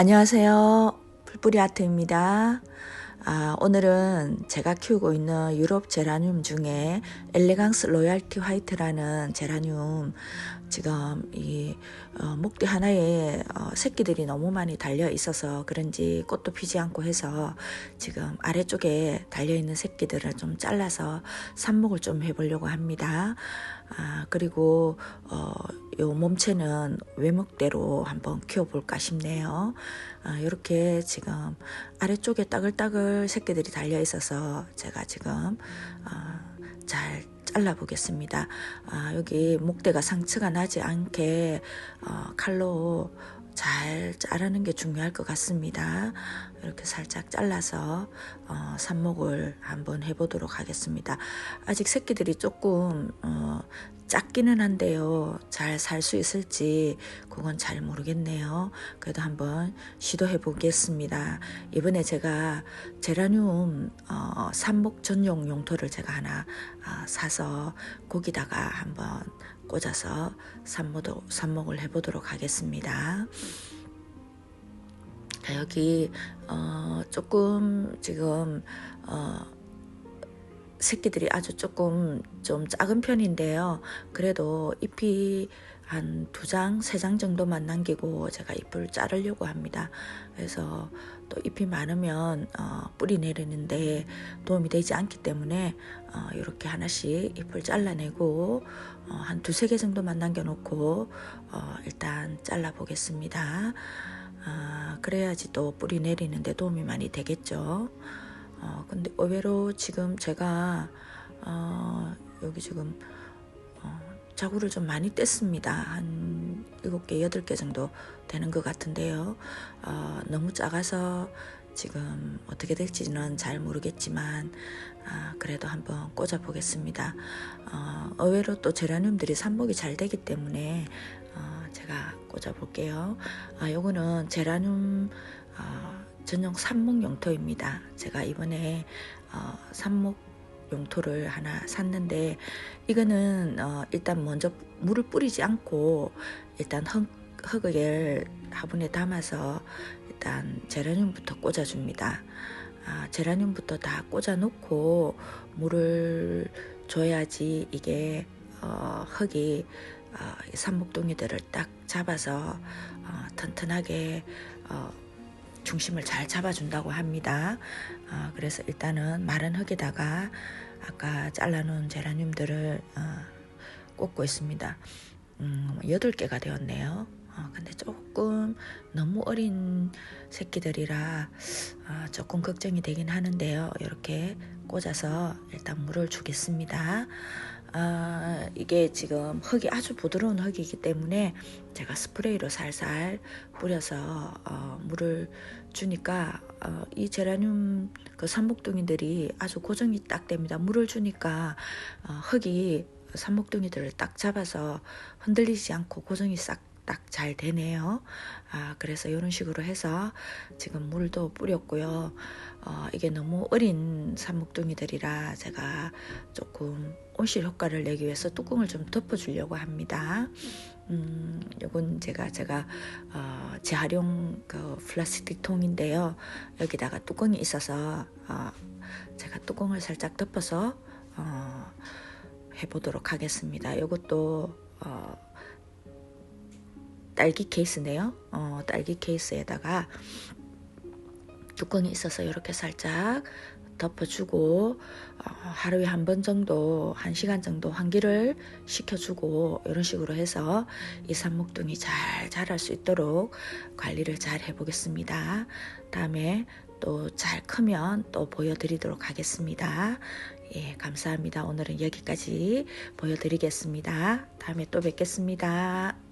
안녕하세요. 풀뿌리 아트입니다. 아, 오늘은 제가 키우고 있는 유럽 제라늄 중에 엘레강스 로얄티 화이트라는 제라늄 지금 이 어, 목대 하나에 어, 새끼들이 너무 많이 달려 있어서 그런지 꽃도 피지 않고 해서 지금 아래쪽에 달려 있는 새끼들을 좀 잘라서 삽목을 좀 해보려고 합니다. 아, 그리고 어, 요 몸체는 외목대로 한번 키워볼까 싶네요. 아, 이렇게 지금 아래쪽에 따글따글 새끼들이 달려 있어서 제가 지금 어, 잘 잘라 보겠습니다. 아, 여기 목대가 상처가 나지 않게 어, 칼로 잘 자르는 게 중요할 것 같습니다. 이렇게 살짝 잘라서 어, 삽목을 한번 해보도록 하겠습니다. 아직 새끼들이 조금 어, 작기는 한데요. 잘 살 수 있을지 그건 잘 모르겠네요. 그래도 한번 시도해 보겠습니다. 이번에 제가 제라늄 어, 삽목 전용 용토를 제가 하나 어, 사서 거기다가 한번 꽂아서 삽목을 해보도록 하겠습니다. 자, 여기 어, 조금 지금 어, 새끼들이 아주 조금 좀 작은 편인데요. 그래도 잎이 한 두 장, 세 장 정도만 남기고 제가 잎을 자르려고 합니다. 그래서 또 잎이 많으면 어, 뿌리 내리는데 도움이 되지 않기 때문에 어, 이렇게 하나씩 잎을 잘라내고 어, 한 두세 개 정도만 남겨놓고 어, 일단 잘라 보겠습니다. 아, 그래야지 또 뿌리 내리는데 도움이 많이 되겠죠. 어, 근데 의외로 지금 제가 어, 여기 지금 어, 자구를 좀 많이 뗐습니다. 한 7개, 8개 정도 되는 것 같은데요. 어, 너무 작아서 지금 어떻게 될지는 잘 모르겠지만 아, 그래도 한번 꽂아 보겠습니다. 어, 의외로 또 제라늄들이 삽목이 잘 되기 때문에 어, 제가 꽂아 볼게요. 아, 요거는 제라늄 어, 전용 삽목 용토입니다. 제가 이번에 어, 삽목 용토를 하나 샀는데 이거는 어, 일단 먼저 물을 뿌리지 않고 일단 흙, 흙을 화분에 담아서 일단 제라늄부터 꽂아줍니다. 아, 제라늄부터 다 꽂아놓고 물을 줘야지 이게 어, 흙이 어, 삽목동이들을 딱 잡아서 어, 튼튼하게 어, 중심을 잘 잡아준다고 합니다. 어, 그래서 일단은 마른 흙에다가 아까 잘라놓은 제라늄들을 어, 꽂고 있습니다. 음, 8개가 되었네요. 어, 근데 조금 너무 어린 새끼들이라 어, 조금 걱정이 되긴 하는데요. 이렇게 꽂아서 일단 물을 주겠습니다. 아, 이게 지금 흙이 아주 부드러운 흙이기 때문에 제가 스프레이로 살살 뿌려서 어, 물을 주니까 어, 이 제라늄 그 산목둥이들이 아주 고정이 딱 됩니다. 물을 주니까 어, 흙이 산목둥이들을 딱 잡아서 흔들리지 않고 고정이 싹 딱 잘 되네요. 아, 그래서 이런 식으로 해서 지금 물도 뿌렸고요. 어, 이게 너무 어린 산목둥이들이라 제가 조금 온실 효과를 내기 위해서 뚜껑을 좀 덮어주려고 합니다. 음, 요건 제가 제가 어, 재활용 그 플라스틱 통인데요. 여기다가 뚜껑이 있어서 어, 제가 뚜껑을 살짝 덮어서 어, 해보도록 하겠습니다. 이것도 어, 딸기 케이스네요. 어, 딸기 케이스에다가 뚜껑이 있어서 이렇게 살짝 덮어주고 어, 하루에 한 번 정도 한 시간 정도 환기를 시켜주고 이런 식으로 해서 이 산목둥이 잘 자랄 수 있도록 관리를 잘 해보겠습니다. 다음에 또 잘 크면 또 보여드리도록 하겠습니다. 예, 감사합니다. 오늘은 여기까지 보여드리겠습니다. 다음에 또 뵙겠습니다.